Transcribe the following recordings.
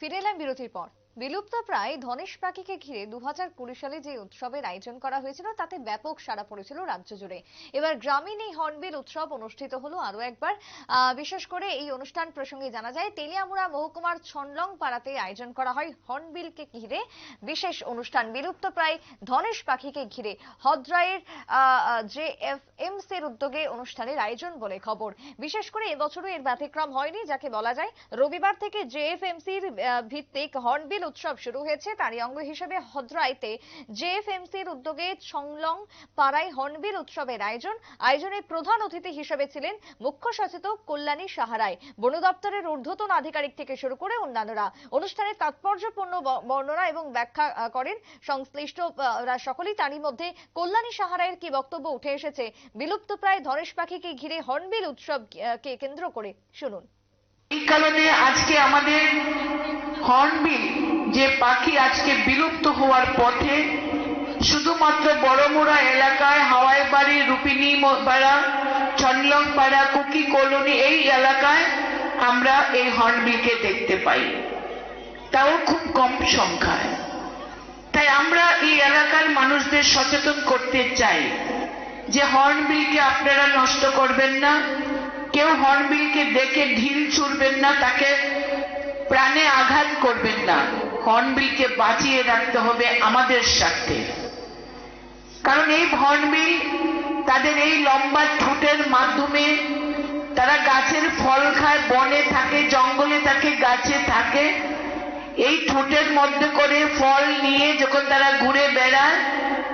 ফিরে এলাম বিরতির পর। বিলুপ্ত প্রায় ধনেশ পাখিকে ঘিরে দু কুড়ি সালে যে উৎসবের আয়োজন করা হয়েছিল, তাতে ব্যাপক সাড়া পড়েছিল রাজ্য জুড়ে। এবার গ্রামীণ এই হর্নবিল উৎসব অনুষ্ঠিত হলো আরও একবার। বিশেষ করে এই অনুষ্ঠান প্রসঙ্গে জানা যায়, তেলিয়ামুড়া মহকুমার ছনলং পাড়াতে আয়োজন করা হয় হর্নবিলকে ঘিরে বিশেষ অনুষ্ঠান। বিলুপ্ত প্রায় ধনেশ পাখিকে ঘিরে হদ্রায়ের জে এফ এমসির উদ্যোগে অনুষ্ঠানের আয়োজন বলে খবর। বিশেষ করে এবছরও এর ব্যতিক্রম হয়নি, যাকে বলা যায় রবিবার থেকে জেএফএমসির ভিত্তিক হর্নবিল উৎসব শুরু হয়েছে। তারই অঙ্গ হিসেবে হদ্রাইতে জেএফএমসির উদ্যোগে সংলং পাড়ায় হর্নবিল উৎসবের আয়োজন। আয়োজনে প্রধান অতিথি হিসেবে ছিলেন মুখ্য সচেতক কল্যাণী সাহারায়। বন দপ্তরের ঊর্ধ্বতন আধিকারিক থেকে শুরু করে অন্যান্যরা। অনুষ্ঠানের তাৎপর্যপূর্ণ বর্ণনা এবং ব্যাখ্যা করেন। সংশ্লিষ্ট সকলেই তারই মধ্যে কল্যাণী সাহারায়ের কি বক্তব্য উঠে এসেছে, বিলুপ্ত প্রায় ধনেশ পাখিকে ঘিরে হর্নবিল উৎসবকে কেন্দ্র করে শুনুন। এই কারণে আজকে আমাদের হর্নবিল যে পাখি আজকে বিলুপ্ত হওয়ার পথে শুধুমাত্র বড়মোড়া এলাকায় হাওয়াই বাড়ি, রুপিনি পাড়া ছনলং পাড়া কুকি কলোনি এই এলাকায় আমরা এই হর্নবিলকে দেখতে পাই। তাও খুব কম সংখ্যায়। তাই আমরা এই এলাকার মানুষদের সচেতন করতে চাই যে হর্নবিলকে আপনারা নষ্ট করবেন না, কেউ হর্নবিলকে দেখে ঢিল ছুড়বেন না, তাকে প্রাণে আঘাত করবেন না। হর্নবিলকে বাঁচিয়ে রাখতে হবে আমাদের স্বার্থে। কারণ এই হর্নবিল তাদের এই লম্বা ঠোঁটের মাধ্যমে তারা গাছের ফল খায়, বনে থাকে, জঙ্গলে থাকে, গাছে থাকে। এই ঠোঁটের মধ্যে করে ফল নিয়ে যখন তারা ঘুরে বেড়ায়,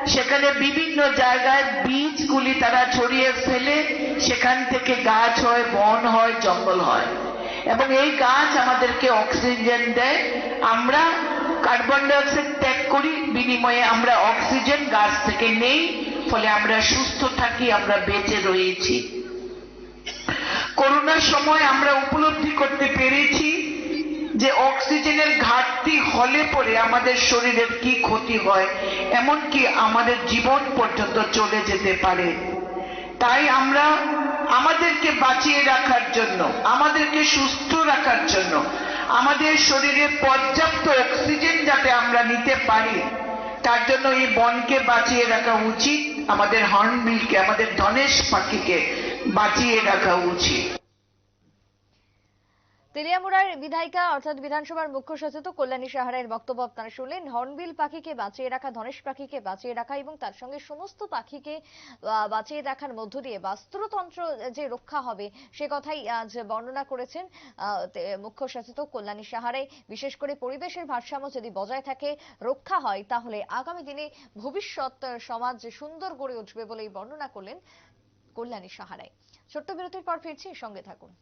সেখানে বিভিন্ন জায়গায় বীজগুলি তারা ছড়িয়ে ফেলে, সেখান থেকে গাছ হয়, বন হয়, জঙ্গল হয়। এবং এই গাছ আমাদেরকে অক্সিজেন দেয়। আমরা কার্বন ডাইঅক্সাইড ত্যাগ করি, বিনিময়ে আমরা অক্সিজেন গাছ থেকে নেই, ফলে আমরা সুস্থ থাকি, আমরা বেঁচে রয়েছি। করোনার সময় আমরা উপলব্ধি করতে পেরেছি যে অক্সিজেনের ঘাটতি হলে পরে আমাদের শরীরের কি ক্ষতি হয়, এমনকি আমাদের জীবন পর্যন্ত চলে যেতে পারে। তাই আমরা আমাদেরকে বাঁচিয়ে রাখার জন্য, আমাদেরকে সুস্থ রাখার জন্য, আমাদের শরীরে পর্যাপ্ত অক্সিজেন যাতে আমরা নিতে পারি, তার জন্য এই বনকে বাঁচিয়ে রাখা উচিত, আমাদের হর্নবিলকে, আমাদের ধনেশ পাখিকে বাঁচিয়ে রাখা উচিত। তেলিয়ামুড়ার বিধায়িকা, অর্থাৎ বিধানসভার মুখ্য সচেতক কল্যাণী সাহারায়ের বক্তব্য আপনারা শুনলেন। হর্নবিল পাখিকে বাঁচিয়ে রাখা, ধনেশ পাখিকে বাঁচিয়ে রাখা এবং তার সঙ্গে সমস্ত পাখিকে বাঁচিয়ে রাখার মধ্য দিয়ে বাস্তুতন্ত্র যে রক্ষা হবে, সে কথাই আজ বর্ণনা করেছেন মুখ্য সচেতক কল্যাণী সাহারায় বিশেষ করে পরিবেশের ভারসাম্য যদি বজায় থাকে, রক্ষা হয়, তাহলে আগামী দিনে ভবিষ্যৎ সমাজ সুন্দর গড়ে উঠবে বলেই বর্ণনা করলেন কল্যাণী সাহারায় ছোট্ট বিরতির পর ফিরছি, সঙ্গে থাকুন।